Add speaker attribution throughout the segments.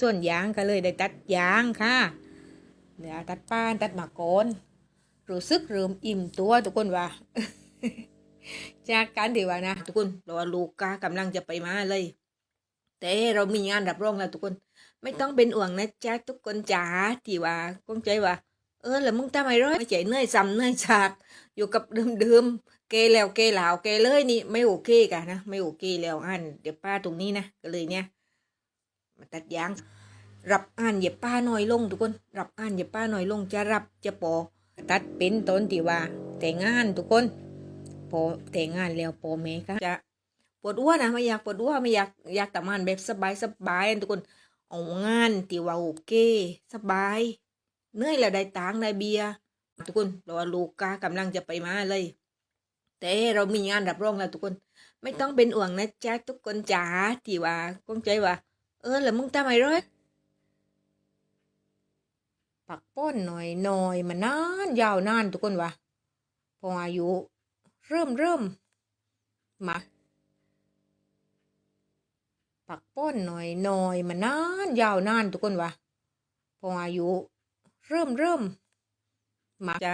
Speaker 1: ส่วนยางก็เลยได้ตัดยางค่ะเดี๋ยวตัดป้านตัดมากนรู้สึกเริ่มอิ่มตัวทุกคนว่าจากการที่ว่านะทุกคนเราลูกกากำลังจะไปมาเลย แต่เรามีงานรับรองแล้วทุกคน ไม่ต้องเป็นห่วงนะจ๊ะทุกคนจ๋าที่ว่าก้งใจว่า เออแล้วมึงทำไมร้อยไม่ใจเนื่อยซ้ำเนื่อยฉากอยู่กับเดิมๆเกแล้วเกเหลาเกเลยนี่ไม่โอเคกันนะไม่โอเคแล้วอันเดี๋ยวป้าตรงนี้นะก็เลยเนี่ย มาตัดยาง รับอ่านอย่าป้าน้อยลงทุกคน รับอ่านอย่าป้าน้อยลง จะรับจะปอ ตัดเป็นต้นที่ว่า แต่งงานทุกคนพอแต่งงานแล้วพอแม่ก็จะปวดอ้วนนะไม่อยากปวดอ้วนไม่อยากอยากทำงานแบบสบายสบายทุกคนเอางานที่ว่าโอเค สบายเหนื่อยแล้วได้ตังได้เบียทุกคนเราลูกกากำลังจะไปมาเลย แต่เรามีงานรับรองแล้วทุกคน ไม่ต้องเป็นห่วงนะจ๊ะทุกคนจ๋าที่ว่าก้งใจว่า เออแล้วมึงทำไมร้อยปักป้นหน่อยหน่อยมานานยาวนานทุกคนวะพออายุ เริ่มเริ่มมาปักป้นหน่อยหน่อยมานานยาวนานทุกคนวะพออายุ เริ่มเริ่มมาจะ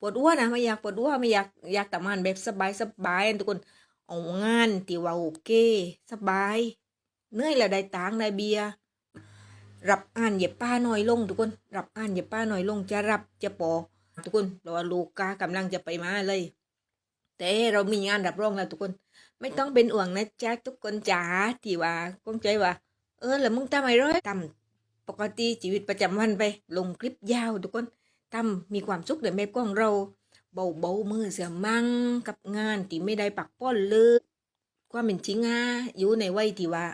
Speaker 1: ปวดอ้วนนะไม่อยากปวดอ้วนไม่อยากอยากทำงานแบบสบายสบายทุกคนเอางานที่ว่าโอเค สบาย เนื่อยล้วได้ตังได้เบียรับอ่านอย่าป้าน้อยลง ทุกคน รับอ่านอย่าป้าน้อยลง จะรับจะปอทุกคนเราลูกกากำลังจะไปมาเลย แต่เรามีงานรับรองแล้วทุกคน ไม่ต้องเป็นห่วงนะจ๊ะทุกคนจ๋าที่ว่าก้งใจว่า เออแล้วมึงทำไมร้อยทำปกติชีวิตประจำวันไป ลงคลิปยาวทุกคนทำมีความสุขในแบบของเรา เบาเบามือเสียมั่งกับงานที่ไม่ได้ปักป้อนเลยความเป็นจริงอะอยู่ในวัยที่ว่า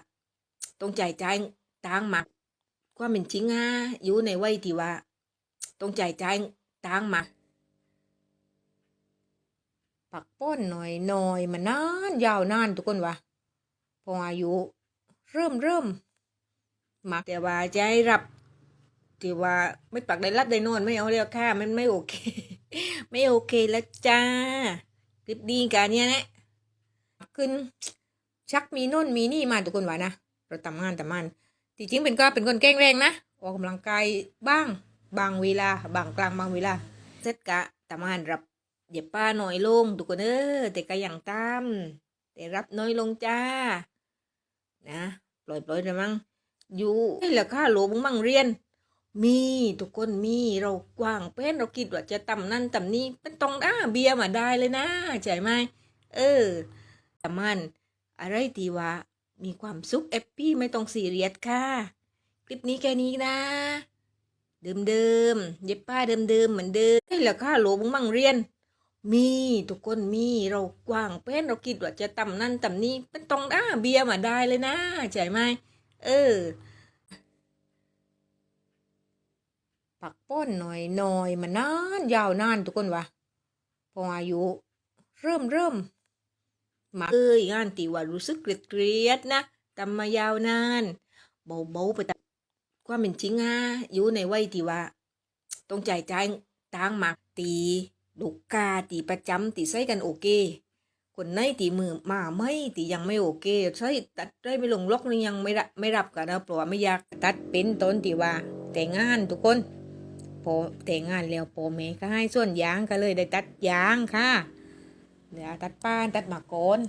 Speaker 1: ต้องจ่ายจ่ายตังมากความเป็นจริงอะอยู่ในวัยที่ว่าต้องจ่ายจ่ายตังมากปักป้นหน่อยหน่อยมานานยาวนานทุกคนวะพออายุ เริ่มเริ่มมาแต่ว่าจะให้รับที่ว่าไม่ปักได้รับได้นอนไม่เอาแล้วค่ะมันไม่โอเค ไม่โอเคแล้วจ้าคลิปดีกันเนี่ยนะขึ้นชักมีน่นมีนี่มาทุกคนว่านะ เราทำงานแต่มันที่จริงเป็นก็เป็นคนแกล้งแรงนะออกกำลังกายบ้าง บางเวลา บางกลางบางเวลาเสร็จกะทำงานรับเดี๋ยวป้าน้อยลงทุกคนเออแต่ก็ยังตามแต่รับน้อยลงจ้า นะปล่อยปล่อยเลยมั้งอยู่นี่แหละค่าโหลมึงมั่งเรียน มีทุกคนมีเรากว้างเป็นเราคิดว่าจะต่ำนั่นต่ำนี้เป็นตองอ้าเบียร์มาได้เลยนะใช่ไหมเออแต่มันอะไรทีว่า มีความสุขแอปปี้ไม่ต้องซีเรียสค่ะ คลิปนี้แค่นี้นะเดิมเดิมๆเย็บป้าเดิมเดิมๆเหมือนเดิมนี่แหละค่าโหลมึงมังเรียน มีทุกคนมีเรากว้างเป็นเราคิดว่าจะต่ำนั่นต่ำนี้เป็นต้องอ้าเบียมาได้เลยนะใช่ไหมเออปักป้อนหน่อยหน่อยมานานยาวนานทุกคนวะพออายุ เริ่มเริ่ม มาเอ้ยงานตีว่ารู้สึกเกลียดเกลียดๆนะทำมายาวนานเบาๆไปแต่ความเป็นจริงอะอยู่ในวัยที่ว่าต้องจ่ายจ่ายตังค์มากตีลูกกาตีประจำตีใช้กันโอเคคนไหนตีมือมาไม่ตียังไม่โอเคใช้ตัดได้ไม่ลงล็อกนี่ยังไม่รับไม่รับกันนะเพราะว่าไม่อยากตัดเป็นต้นที่ว่า แต่งงานทุกคนพอแต่งงานแล้วพอแม่ก็ให้ส่วนยางก็เลยได้ตัดยางค่ะ เดี๋ยตัดป้านตัดมากโกน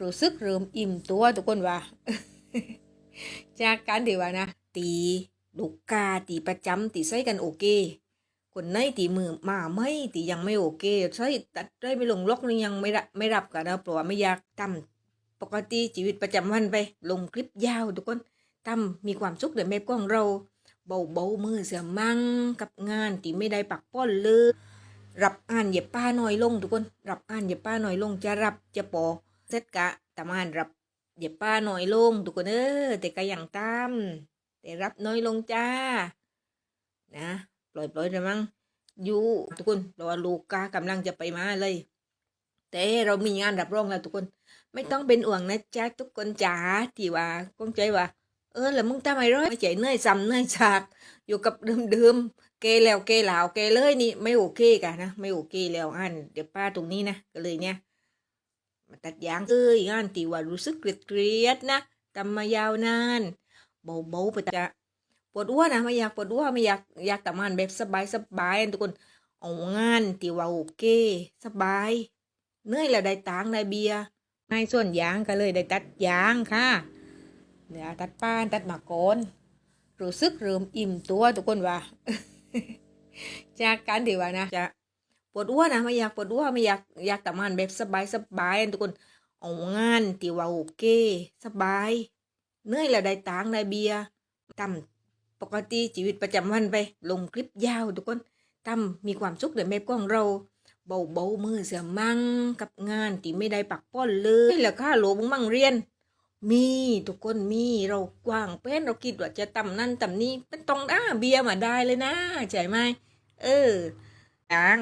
Speaker 1: รู้สึกเริ่มอิ่มตัวทุกคนว่า จากการที่ว่านะ ตีลูกกาตีประจำตีใช้กันโอเค คนไหนตีมือมาไม่ตียังไม่โอเคใช้ตัดได้ไม่ลงล็อกนี่ยังไม่รับไม่รับกันนะเพราะว่าไม่อยากทำปกติชีวิตประจำวันไป ลงคลิปยาวทุกคนทำมีความสุขในแบบของเราเบาเบามือเสียมั่งกับงานที่ไม่ได้ปักป้อนเลย รับอ่านอย่าป้าน้อยลง ทุกคน รับอ่านอย่าป้าน้อยลง จะรับจะปอเสร็จกะทำงานรับอย่าป้าน้อยลง ทุกคนเออแต่ก็ยังตามแต่รับน้อยลงจ้า นะปล่อยปล่อยเลยมั้งอยู่ทุกคนเราลูกกากำลังจะไปมาเลย แต่เรามีงานรับรองแล้วทุกคน ไม่ต้องเป็นห่วงนะจ๊ะทุกคนจ๋าที่ว่าก้งใจว่า เออแล้วมึงทำไมร้อยไม่ใจเนื่อยซ้ำเนื่อยฉาก อยู่กับเดิมๆ เกแล้วเกเหลาวเกเลยนี่ไม่โอเคกันนะไม่โอเคแล้วอันเดี๋ยวป้าตรงนี้นะก็เลยเนี่ยมาตัดยางเอ้ยงานตีว่ารู้สึกเกลียดๆนะทำมายาวนานเบาๆไปจะปวดอ้วนนะไม่อยากปวดอ้วนไม่อยากอยากทำงานแบบสบายสบายทุกคนเอางานที่ว่าโอเค สบายเหนื่อยแล้วได้ตังได้เบียร์ในส่วนยางก็เลยได้ตัดยางค่ะเดี๋ยวตัดป้านตัดมากโกนรู้สึกเริ่มอิ่มตัวทุกคนว่า จากการที่ว่านะจะปวดอ้วนนะไม่อยากปวดอ้วนไม่อยากอยากทำงานแบบสบายสบายทุกคนเอางานที่ว่าโอเค สบายเหนื่อยแล้วได้ตังค์ได้เบียร์ทำปกติชีวิตประจำวันไป ลงคลิปยาวทุกคนทำมีความสุขในแบบของเราเบาเบาๆมือเสียมั่งกับงานที่ไม่ได้ปักป้อนเลยแล้วค่าโหลมึงมั่งเรียน มีทุกคนมีเรากว้างเป็นเราคิดว่าจะตำนั่นตำนี้เป็นต้องอ้าเบียร์มาได้เลยนะใช่ไหมเออจาง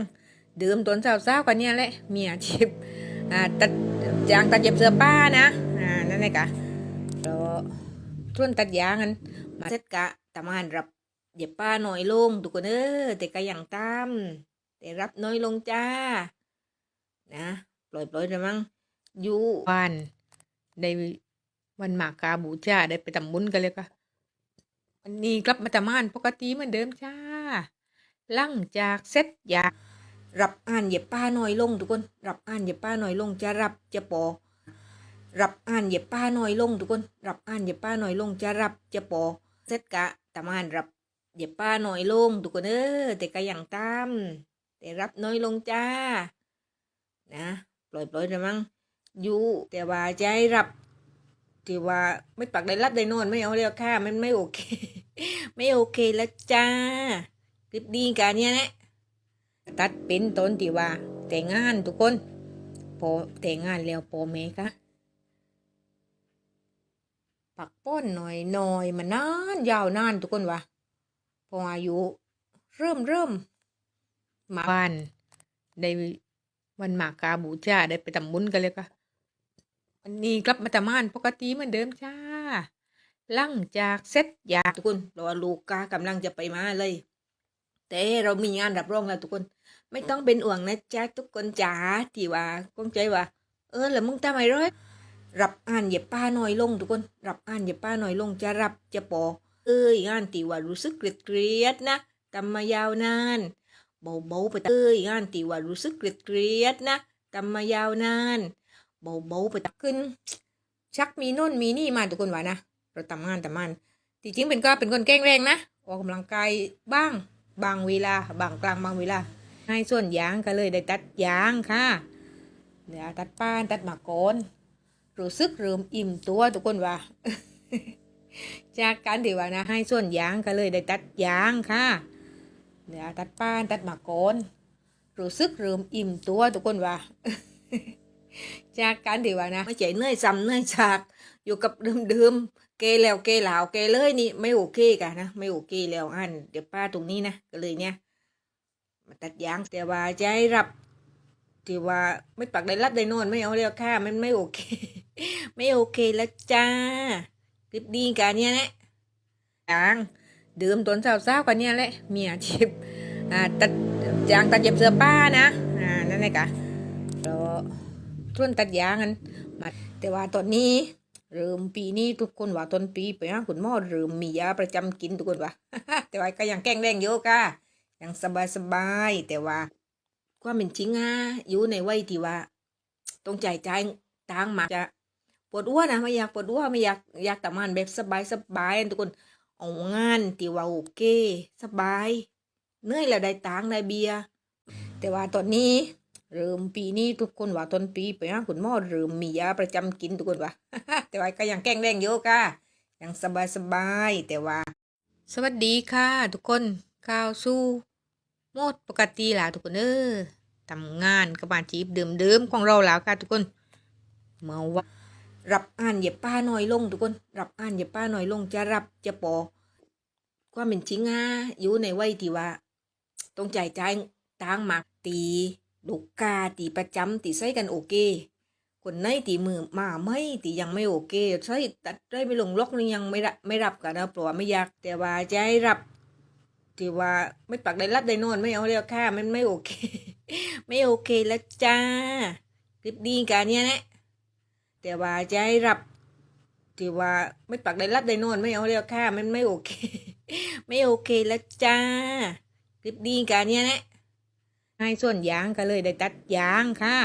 Speaker 1: ดื่มตนสาวๆกันเนี่ยแหละเมีอาชีพอ่าตัดจางตัดเย็บเสื้อผ้านะอ่านั่นแหละกะแล้วส่วนตัดยางกันมาเสร็จกะทำงานรับเย็บผ้าหน่อยลงทุกคนเออแต่ก็ยังตามแต่รับน้อยลงจ้า นะ ปล่อยปล่อยเลยมั้งอยู่วันได้ วันหมากกาบูชาได้ไปทำบุญกันเลยค่ะวันนี้กลับมาทำงานปกติเหมือนเดิมจ้าหลังจากเสร็จยารับอ่านเยียบป้าน้อยลงทุกคน รับอ่านเยียบป้าน้อยลงจะรับจะปอ รับอ่านเยียบป้าน้อยลงทุกคน รับอ่านเยียบป้าน้อยลงจะรับจะปอเสร็จกะทำงานรับเยียบป้าน้อยลงทุกคนเออแต่ก็ยังตามแต่รับน้อยลงจ้า นะ ปล่อยปล่อยเลยมั้งอยู่แต่ว่าให้รับ ที่ว่าไม่ปักได้รับได้นอนไม่เอาแล้วค่ะมันไม่โอเค ไม่โอเคแล้วจ้าคลิปดีกันเนี่ยนะตัดเป็นต้นที่ว่า แต่งงานทุกคนพอแต่งงานแล้วพอเมคะปักป้อนหน่อยหน่อยมานานยาวนานทุกคนวะพออายุเริ่มเริ่มมาบ้านได้วันหมากกาบูชาได้ไปทำบุญกันเลยค่ะ วันนี้กลับมาทำงานปกติเหมือนเดิมจ้าหลังจากเสร็จยาทุกคนรอลูกกากำลังจะไปมาเลย แต่เรามีงานรับรองแล้วทุกคน ไม่ต้องเป็นห่วงนะจ๊ะทุกคนจ๋าที่ว่าก้องใจว่า เออแล้วมึงทำไมร้อยรับอ่านเหยียบป้าหน้อยลงทุกคน รับอ่านเหยียบป้าหน้อยลงจะรับจะปอ เอ้ยงานที่ว่ารู้สึกเกลียดๆนะทำมายาวนานเบาๆไปเอ้ยงานที่ว่ารู้สึกเกลียดๆนะทำมายาวนาน เบาๆไปตักขึ้น ชักมีโน่นมีนี่มาทุกคนว่านะเราทำงานทำงานจริงเป็นก็เป็นคนแกล้งแรงนะออกกำลังกายบ้าง บางเวลา บางกลางบางเวลาให้ส่วนยางก็เลยได้ตัดยางค่ะเดี๋ยวตัดป้านตัดหมากโกนรู้สึกเริ่มอิ่มตัวทุกคนว่า จากการที่ว่านะให้ส่วนยางก็เลยได้ตัดยางค่ะเดี๋ยวตัดป้านตัดหมากโกนรู้สึกเริ่มอิ่มตัวทุกคนว่า จากการที่ว่านะไม่ใจเนื่อยซ้ำเนื่อยฉากอยู่กับเดิมๆเกแล้วเกเหลาวเกเลยนี่ไม่โอเคกันนะไม่โอเคแล้วอันเดี๋ยวป้าตรงนี้นะก็เลยเนี่ยมาตัดยางแต่ว่าจะให้รับที่ว่าไม่ปักได้รับได้นอนไม่เอาแล้วค่ะมันไม่โอเค ไม่โอเคแล้วจ้าคลิปดีกันเนี่ยนะจางเดื่มตนสาวๆกันเนี่ยแหละมีอาชีพอ่าตัดจางตัดเย็บเสื้อผ้านะอ่านั่นแหละกะแล้ว ส่วนตัดยางกันมาแต่ว่าตอนนี้เริ่มปีนี้ทุกคนว่าต้นปีไปหาคุณหมอเริ่มมียาประจำกินทุกคนว่าแต่ว่าก็ยังแกล้งแรงอยู่ค่ะยังสบายสบายแต่ว่าความเป็นจริงอะอยู่ในวัยที่ว่าต้องจ่ายจ่ายตังมาจะปวดอ้วนนะไม่อยากปวดอ้วนไม่อยากอยากทำงานแบบสบายสบายทุกคนเอางานที่ว่าโอเค สบายเหนื่อยแล้วได้ตังได้เบียร์แต่ว่าตอนนี้ เริ่มปีนี้ทุกคนว่าต้นปีไปหาคุณหมอเริ่มมียาประจำกินทุกคนว่าแต่ว่าก็ยังแกล้งแรงอยู่ค่ะยังสบายสบายแต่ว่า สวัสดีค่ะ ทุกคนข้าวสู้โมดปกติแล้วทุกคนเออทำงานกับอาชีพเดิมๆของเราแล้วค่ะทุกคนเมื่อว่ารับอ่านเยียบป้าน้อยลง ทุกคน รับอ่านเยียบป้าน้อยลง จะรับจะปอความเป็นจริงอะอยู่ในวัยที่ว่าต้องจ่ายจ่ายตังค์มากตี ลูกกาตีประจำตีใส่กันโอเค คนในตีมือมาไม่ตียังไม่โอเคใช่ตัดได้ไม่ลงล็อกนี่ยังไม่รับไม่รับกันนะเพราะว่าไม่อยากแต่ว่าจะให้รับที่ว่าไม่ปักได้รับได้นอนไม่เอาเรียกค่ามันไม่โอเค ไม่โอเคแล้วจ้าคลิปดีกันเนี้ยนะแต่ว่าจะให้รับที่ว่าไม่ปักได้รับได้นอนไม่เอาเรียกค่ามันไม่โอเค ไม่โอเคแล้วจ้าคลิปดีกันเนี้ยนะ ให้ส่วนยางก็เลยได้ตัดยางค่ะ